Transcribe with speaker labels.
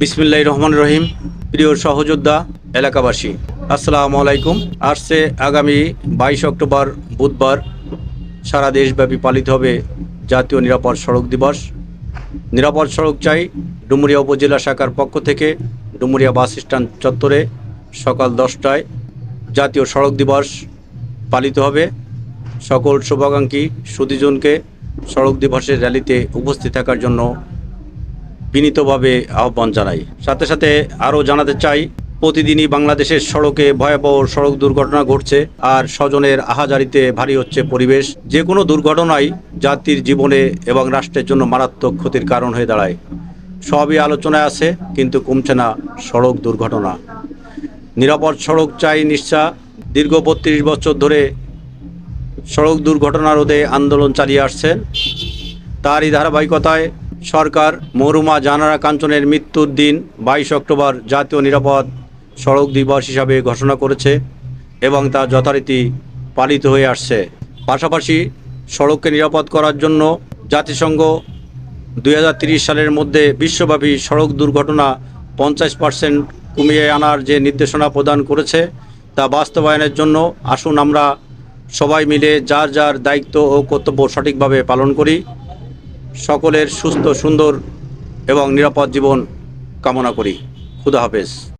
Speaker 1: বিসমিল্লাহ রহমান রহিম, প্রিয় সহযোদ্ধা এলাকাবাসী। আসসালামু আলাইকুম। আসছে আগামী বাইশ অক্টোবর বুধবার। সারা দেশব্যাপী পালিত হবে জাতীয় নিরাপদ সড়ক দিবস। নিরাপদ সড়ক চাই ডুমুরিয়া উপজেলা শাখার পক্ষ থেকে ডুমুরিয়া বাস স্ট্যান্ড চত্বরে সকাল দশটায়। জাতীয় সড়ক দিবস পালিত হবে। সকল শুভাকাঙ্ক্ষী সুদীজনকে সড়ক দিবসের র্যালিতে উপস্থিত থাকার জন্য বিনীতভাবে আহ্বান জানাই। সাথে সাথে আরও জানাতে চাই, প্রতিদিনই বাংলাদেশের সড়কে ভয়াবহ সড়ক দুর্ঘটনা ঘটছে আর স্বজনের আহাজারিতে ভারী হচ্ছে পরিবেশ। যে কোনো দুর্ঘটনাই জাতির জীবনে এবং রাষ্ট্রের জন্য মারাত্মক ক্ষতির কারণ হয়ে দাঁড়ায়। সবই আলোচনায় আছে, কিন্তু কমছে না সড়ক দুর্ঘটনা। নিরাপদ সড়ক চাই নিশ্চা। দীর্ঘ বত্রিশ বছর ধরে সড়ক দুর্ঘটনা রোধে আন্দোলন চালিয়ে আসছেন। তারই ধারাবাহিকতায় সরকার মরুমা জানারা কাঞ্চনের মৃত্যুর দিন বাইশ অক্টোবর জাতীয় নিরাপদ সড়ক দিবস হিসাবে ঘোষণা করেছে এবং তা যথারীতি পালিত হয়ে আসছে। পাশাপাশি সড়ককে নিরাপদ করার জন্য জাতিসংঘ দুই সালের মধ্যে বিশ্বব্যাপী সড়ক দুর্ঘটনা পঞ্চাশ পার্সেন্ট কমিয়ে আনার যে নির্দেশনা প্রদান করেছে, তা বাস্তবায়নের জন্য আসুন আমরা সবাই মিলে যার যার দায়িত্ব ও কর্তব্য সঠিকভাবে পালন করি। সকলের সুস্থ সুন্দর এবং নিরাপদ জীবন কামনা করি। খুদা হাফেজ।